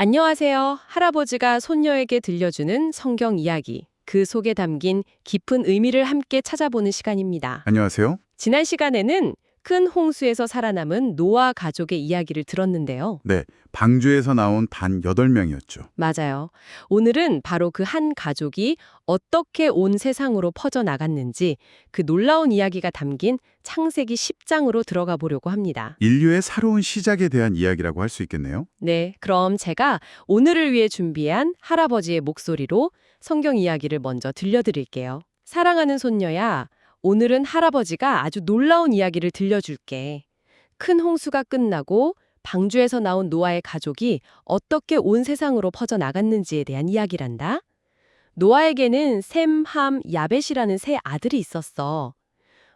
안녕하세요. 할아버지가 손녀에게 들려주는 성경 이야기. 그 속에 담긴 깊은 의미를 함께 찾아보는 시간입니다. 안녕하세요. 지난 시간에는 큰 홍수에서 살아남은 노아 가족의 이야기를 들었는데요. 네, 방주에서 나온 단 8명이었죠. 맞아요. 오늘은 바로 그 한 가족이 어떻게 온 세상으로 퍼져나갔는지 그 놀라운 이야기가 담긴 창세기 10장으로 들어가 보려고 합니다. 인류의 새로운 시작에 대한 이야기라고 할 수 있겠네요. 네, 그럼 제가 오늘을 위해 준비한 할아버지의 목소리로 성경 이야기를 먼저 들려드릴게요. 사랑하는 손녀야, 오늘은 할아버지가 아주 놀라운 이야기를 들려줄게. 큰 홍수가 끝나고 방주에서 나온 노아의 가족이 어떻게 온 세상으로 퍼져나갔는지에 대한 이야기란다. 노아에게는 셈, 함, 야벳이라는 세 아들이 있었어.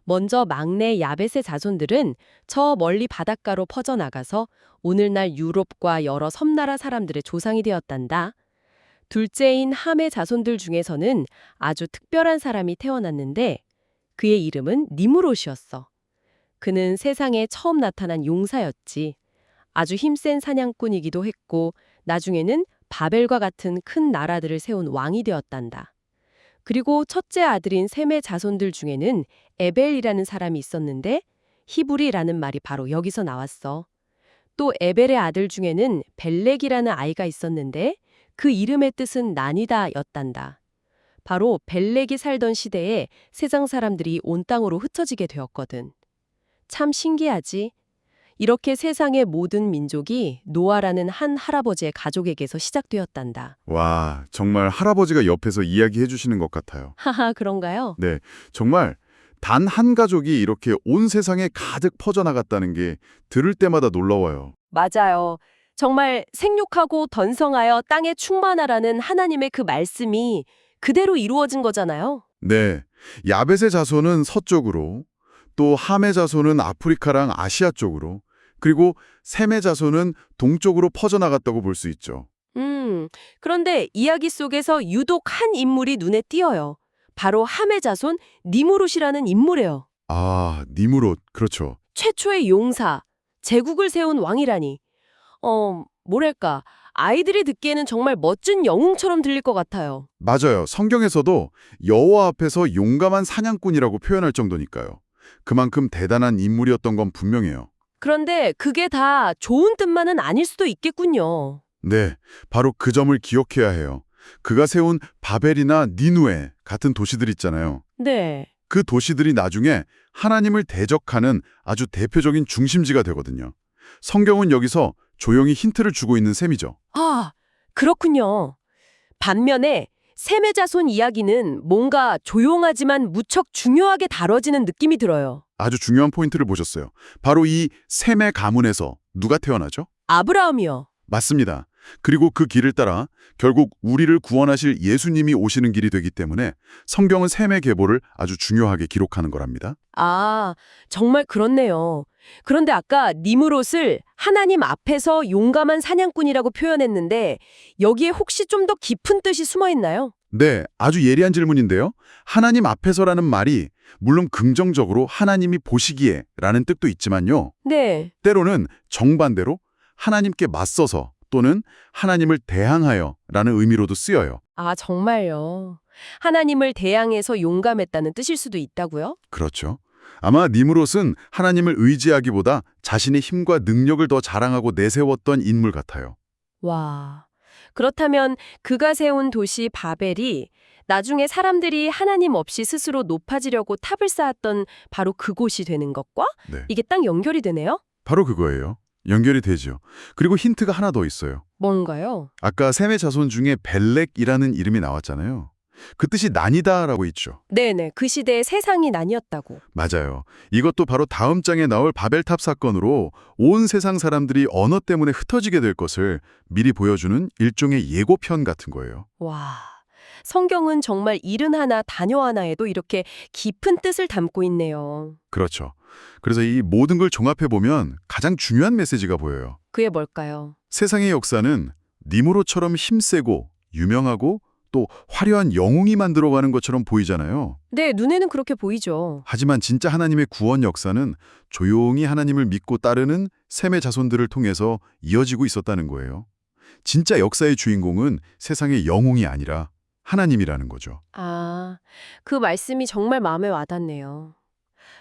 먼저 막내 야벳의 자손들은 저 멀리 바닷가로 퍼져나가서 오늘날 유럽과 여러 섬나라 사람들의 조상이 되었단다. 둘째인 함의 자손들 중에서는 아주 특별한 사람이 태어났는데 그의 이름은 니무롯이었어. 그는 세상에 처음 나타난 용사였지. 아주 힘센 사냥꾼이기도 했고 나중에는 바벨과 같은 큰 나라들을 세운 왕이 되었단다. 그리고 첫째 아들인 셈의 자손들 중에는 에벨이라는 사람이 있었는데 히브리라는 말이 바로 여기서 나왔어. 또 에벨의 아들 중에는 벨렉이라는 아이가 있었는데 그 이름의 뜻은 난이다였단다. 바로 벨렉이 살던 시대에 세상 사람들이 온 땅으로 흩어지게 되었거든. 참 신기하지? 이렇게 세상의 모든 민족이 노아라는 한 할아버지의 가족에게서 시작되었단다. 와, 정말 할아버지가 옆에서 이야기해 주시는 것 같아요. 하하, 그런가요? 네, 정말 단 한 가족이 이렇게 온 세상에 가득 퍼져나갔다는 게 들을 때마다 놀라워요. 맞아요. 정말 생육하고 던성하여 땅에 충만하라는 하나님의 그 말씀이 그대로 이루어진 거잖아요. 네, 야벳의 자손은 서쪽으로, 또 함의 자손은 아프리카랑 아시아 쪽으로, 그리고 셈의 자손은 동쪽으로 퍼져나갔다고 볼 수 있죠. 음, 그런데 이야기 속에서 유독 한 인물이 눈에 띄어요. 바로 함의 자손 니무롯이라는 인물이에요. 아, 니무롯, 그렇죠. 최초의 용사, 제국을 세운 왕이라니. 어, 뭐랄까, 아이들이 듣기에는 정말 멋진 영웅처럼 들릴 것 같아요. 맞아요. 성경에서도 여호와 앞에서 용감한 사냥꾼이라고 표현할 정도니까요. 그만큼 대단한 인물이었던 건 분명해요. 그런데 그게 다 좋은 뜻만은 아닐 수도 있겠군요. 네, 바로 그 점을 기억해야 해요. 그가 세운 바벨이나 니누에 같은 도시들 있잖아요. 네. 그 도시들이 나중에 하나님을 대적하는 아주 대표적인 중심지가 되거든요. 성경은 여기서 조용히 힌트를 주고 있는 셈이죠. 아, 그렇군요. 반면에 셈의 자손 이야기는 뭔가 조용하지만 무척 중요하게 다뤄지는 느낌이 들어요. 아주 중요한 포인트를 보셨어요. 바로 이 셈의 가문에서 누가 태어나죠? 아브라함이요. 맞습니다. 그리고 그 길을 따라 결국 우리를 구원하실 예수님이 오시는 길이 되기 때문에 성경은 셈의 계보를 아주 중요하게 기록하는 거랍니다. 아, 정말 그렇네요. 그런데 아까 니무롯을 하나님 앞에서 용감한 사냥꾼이라고 표현했는데 여기에 혹시 좀 더 깊은 뜻이 숨어 있나요? 네, 아주 예리한 질문인데요. 하나님 앞에서라는 말이 물론 긍정적으로 하나님이 보시기에 라는 뜻도 있지만요. 네. 때로는 정반대로 하나님께 맞서서 또는 하나님을 대항하여 라는 의미로도 쓰여요. 아, 정말요. 하나님을 대항해서 용감했다는 뜻일 수도 있다고요? 그렇죠. 아마 니무롯은 하나님을 의지하기보다 자신의 힘과 능력을 더 자랑하고 내세웠던 인물 같아요. 와. 그렇다면 그가 세운 도시 바벨이 나중에 사람들이 하나님 없이 스스로 높아지려고 탑을 쌓았던 바로 그곳이 되는 것과 네, 이게 딱 연결이 되네요? 바로 그거예요. 연결이 되죠. 그리고 힌트가 하나 더 있어요. 뭔가요? 아까 셈의 자손 중에 벨렉이라는 이름이 나왔잖아요. 그 뜻이 난이다라고 있죠. 네네. 그 시대의 세상이 나뉘었다고. 맞아요. 이것도 바로 다음 장에 나올 바벨탑 사건으로 온 세상 사람들이 언어 때문에 흩어지게 될 것을 미리 보여주는 일종의 예고편 같은 거예요. 와. 성경은 정말 일은 하나, 단어 하나에도 이렇게 깊은 뜻을 담고 있네요. 그렇죠. 그래서 이 모든 걸 종합해 보면 가장 중요한 메시지가 보여요. 그게 뭘까요? 세상의 역사는 니무로처럼 힘세고 유명하고 또 화려한 영웅이 만들어가는 것처럼 보이잖아요. 네, 눈에는 그렇게 보이죠. 하지만 진짜 하나님의 구원 역사는 조용히 하나님을 믿고 따르는 셈의 자손들을 통해서 이어지고 있었다는 거예요. 진짜 역사의 주인공은 세상의 영웅이 아니라 하나님이라는 거죠. 아, 그 말씀이 정말 마음에 와닿네요.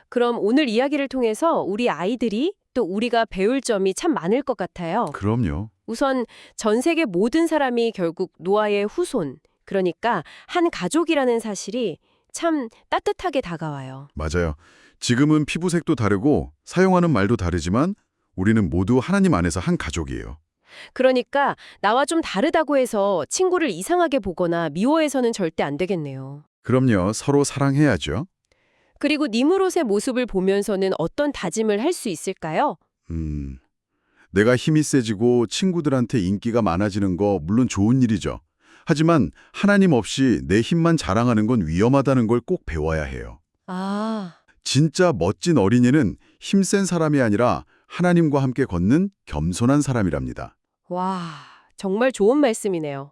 그럼 오늘 이야기를 통해서 우리 아이들이 또 우리가 배울 점이 참 많을 것 같아요. 그럼요. 우선 전 세계 모든 사람이 결국 노아의 후손, 그러니까 한 가족이라는 사실이 참 따뜻하게 다가와요. 맞아요. 지금은 피부색도 다르고 사용하는 말도 다르지만 우리는 모두 하나님 안에서 한 가족이에요. 그러니까 나와 좀 다르다고 해서 친구를 이상하게 보거나 미워해서는 절대 안 되겠네요. 그럼요. 서로 사랑해야죠. 그리고 니무롯의 모습을 보면서는 어떤 다짐을 할 수 있을까요? 음. 내가 힘이 세지고 친구들한테 인기가 많아지는 거 물론 좋은 일이죠. 하지만 하나님 없이 내 힘만 자랑하는 건 위험하다는 걸 꼭 배워야 해요. 아, 진짜 멋진 어린이는 힘센 사람이 아니라 하나님과 함께 걷는 겸손한 사람이랍니다. 와, 정말 좋은 말씀이네요.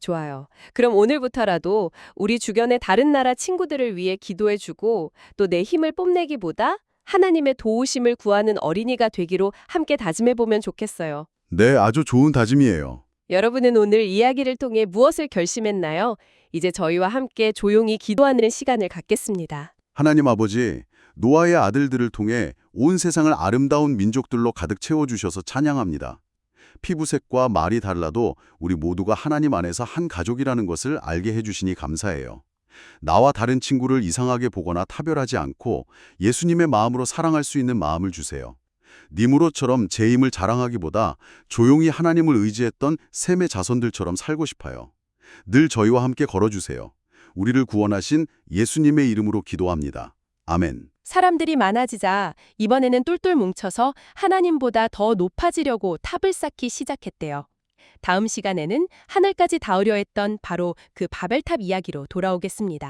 좋아요. 그럼 오늘부터라도 우리 주변의 다른 나라 친구들을 위해 기도해주고 또 내 힘을 뽐내기보다 하나님의 도우심을 구하는 어린이가 되기로 함께 다짐해보면 좋겠어요. 네, 아주 좋은 다짐이에요. 여러분은 오늘 이야기를 통해 무엇을 결심했나요? 이제 저희와 함께 조용히 기도하는 시간을 갖겠습니다. 하나님 아버지, 노아의 아들들을 통해 온 세상을 아름다운 민족들로 가득 채워주셔서 찬양합니다. 피부색과 말이 달라도 우리 모두가 하나님 안에서 한 가족이라는 것을 알게 해주시니 감사해요. 나와 다른 친구를 이상하게 보거나 타별하지 않고 예수님의 마음으로 사랑할 수 있는 마음을 주세요. 니무로처럼 제 힘을 자랑하기보다 조용히 하나님을 의지했던 셈의 자손들처럼 살고 싶어요. 늘 저희와 함께 걸어주세요. 우리를 구원하신 예수님의 이름으로 기도합니다. 아멘. 사람들이 많아지자 이번에는 똘똘 뭉쳐서 하나님보다 더 높아지려고 탑을 쌓기 시작했대요. 다음 시간에는 하늘까지 닿으려 했던 바로 그 바벨탑 이야기로 돌아오겠습니다.